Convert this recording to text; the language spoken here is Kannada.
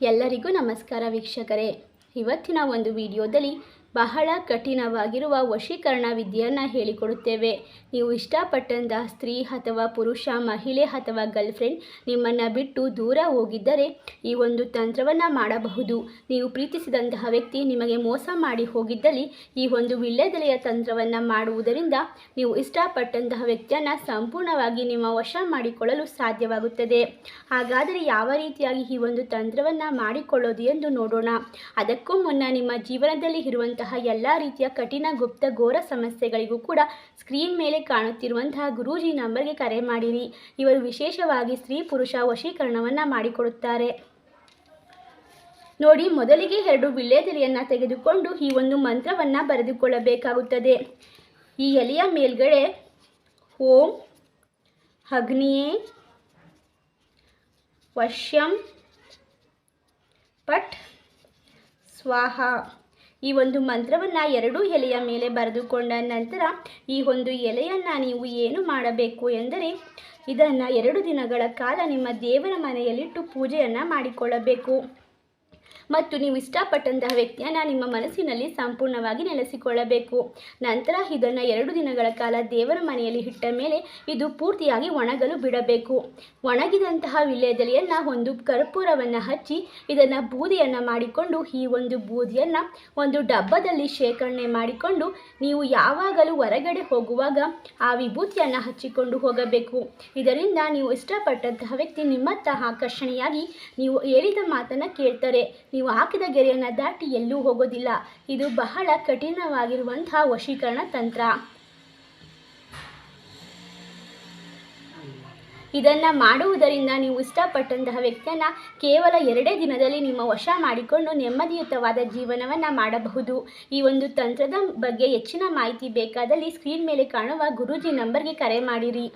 ಎಲ್ಲರಿಗೂ ನಮಸ್ಕಾರ ವೀಕ್ಷಕರೇ. ಇವತ್ತಿನ ಒಂದು ವಿಡಿಯೋದಲ್ಲಿ ಬಹಳ ಕಠಿಣವಾಗಿರುವ ವಶೀಕರಣ ವಿದ್ಯೆಯನ್ನು ಹೇಳಿಕೊಡುತ್ತೇವೆ. ನೀವು ಇಷ್ಟಪಟ್ಟಂತಹ ಸ್ತ್ರೀ ಅಥವಾ ಪುರುಷ, ಮಹಿಳೆ ಅಥವಾ ಗರ್ಲ್ಫ್ರೆಂಡ್ ನಿಮ್ಮನ್ನು ಬಿಟ್ಟು ದೂರ ಹೋಗಿದ್ದರೆ ಈ ಒಂದು ತಂತ್ರವನ್ನು ಮಾಡಬಹುದು. ನೀವು ಪ್ರೀತಿಸಿದಂತಹ ವ್ಯಕ್ತಿ ನಿಮಗೆ ಮೋಸ ಮಾಡಿ ಹೋಗಿದ್ದಲ್ಲಿ ಈ ಒಂದು ವಿಳ್ಳೆದೆಲೆಯ ತಂತ್ರವನ್ನು ಮಾಡುವುದರಿಂದ ನೀವು ಇಷ್ಟಪಟ್ಟಂತಹ ವ್ಯಕ್ತಿಯನ್ನು ಸಂಪೂರ್ಣವಾಗಿ ನಿಮ್ಮ ವಶ ಮಾಡಿಕೊಳ್ಳಲು ಸಾಧ್ಯವಾಗುತ್ತದೆ. ಹಾಗಾದರೆ ಯಾವ ರೀತಿಯಾಗಿ ಈ ಒಂದು ತಂತ್ರವನ್ನು ಮಾಡಿಕೊಳ್ಳೋದು ಎಂದು ನೋಡೋಣ. ಅದಕ್ಕೂ ಮುನ್ನ ನಿಮ್ಮ ಜೀವನದಲ್ಲಿ ಇರುವಂತಹ ಎಲ್ಲ ರೀತಿಯ ಕಠಿಣ ಗುಪ್ತ ಘೋರ ಸಮಸ್ಯೆಗಳಿಗೂ ಕೂಡ ಸ್ಕ್ರೀನ್ ಮೇಲೆ ಕಾಣುತ್ತಿರುವಂತಹ ಗುರೂಜಿ ನಂಬರ್ಗೆ ಕರೆ ಮಾಡಿರಿ. ಇವರು ವಿಶೇಷವಾಗಿ ಸ್ತ್ರೀ ಪುರುಷ ವಶೀಕರಣವನ್ನು ಮಾಡಿಕೊಡುತ್ತಾರೆ. ನೋಡಿ, ಮೊದಲಿಗೆ ಎರಡು ವಿಳ್ಳೆದೆಲೆಯನ್ನು ತೆಗೆದುಕೊಂಡು ಈ ಒಂದು ಮಂತ್ರವನ್ನು ಬರೆದುಕೊಳ್ಳಬೇಕಾಗುತ್ತದೆ. ಈ ಎಲೆಯ ಮೇಲ್ಗಡೆ ಓಂ ಅಗ್ನಿಯೇ ವಶ್ಯಂ ಪಟ್ ಸ್ವಾಹ. ಈ ಒಂದು ಮಂತ್ರವನ್ನು ಎರಡು ಎಲೆಯ ಮೇಲೆ ಬರೆದುಕೊಂಡ ನಂತರ ಈ ಒಂದು ಎಲೆಯನ್ನು ನೀವು ಏನು ಮಾಡಬೇಕು ಎಂದರೆ ಇದನ್ನು ಎರಡು ದಿನಗಳ ಕಾಲ ನಿಮ್ಮ ದೇವರ ಮನೆಯಲ್ಲಿಟ್ಟು ಪೂಜೆಯನ್ನು ಮಾಡಿಕೊಳ್ಳಬೇಕು. ಮತ್ತು ನೀವು ಇಷ್ಟಪಟ್ಟಂತಹ ವ್ಯಕ್ತಿಯನ್ನು ನಿಮ್ಮ ಮನಸ್ಸಿನಲ್ಲಿ ಸಂಪೂರ್ಣವಾಗಿ ನೆಲೆಸಿಕೊಳ್ಳಬೇಕು. ನಂತರ ಇದನ್ನು ಎರಡು ದಿನಗಳ ಕಾಲ ದೇವರ ಮನೆಯಲ್ಲಿ ಇಟ್ಟ ಮೇಲೆ ಇದು ಪೂರ್ತಿಯಾಗಿ ಒಣಗಲು ಬಿಡಬೇಕು. ಒಣಗಿದಂತಹ ವಿಳ್ಯದೆಲೆಯನ್ನು ಒಂದು ಕರ್ಪೂರವನ್ನು ಹಚ್ಚಿ ಇದನ್ನು ಬೂದಿಯನ್ನು ಮಾಡಿಕೊಂಡು ಈ ಒಂದು ಬೂದಿಯನ್ನು ಒಂದು ಡಬ್ಬದಲ್ಲಿ ಶೇಖರಣೆ ಮಾಡಿಕೊಂಡು ನೀವು ಯಾವಾಗಲೂ ಹೊರಗಡೆ ಹೋಗುವಾಗ ಆ ವಿಭೂತಿಯನ್ನು ಹಚ್ಚಿಕೊಂಡು ಹೋಗಬೇಕು. ಇದರಿಂದ ನೀವು ಇಷ್ಟಪಟ್ಟಂತಹ ವ್ಯಕ್ತಿ ನಿಮ್ಮತ್ತ ಆಕರ್ಷಣೆಯಾಗಿ ನೀವು ಹೇಳಿದ ಮಾತನ್ನು ಕೇಳ್ತಾರೆ. ನೀವು ಹಾಕಿದ ಗೆರೆಯನ್ನು ದಾಟಿ ಎಲ್ಲೂ ಹೋಗೋದಿಲ್ಲ. ಇದು ಬಹಳ ಕಠಿಣವಾಗಿರುವಂತಹ ವಶೀಕರಣ ತಂತ್ರ. ಇದನ್ನು ಮಾಡುವುದರಿಂದ ನೀವು ಇಷ್ಟಪಟ್ಟಂತಹ ವ್ಯಕ್ತಿಯನ್ನು ಕೇವಲ ಎರಡೇ ದಿನದಲ್ಲಿ ನಿಮ್ಮ ವಶ ಮಾಡಿಕೊಂಡು ನೆಮ್ಮದಿಯುತವಾದ ಜೀವನವನ್ನು ಮಾಡಬಹುದು. ಈ ಒಂದು ತಂತ್ರದ ಬಗ್ಗೆ ಹೆಚ್ಚಿನ ಮಾಹಿತಿ ಬೇಕಾದಲ್ಲಿ ಸ್ಕ್ರೀನ್ ಮೇಲೆ ಕಾಣುವ ಗುರೂಜಿ ನಂಬರ್ಗೆ ಕರೆ ಮಾಡಿರಿ.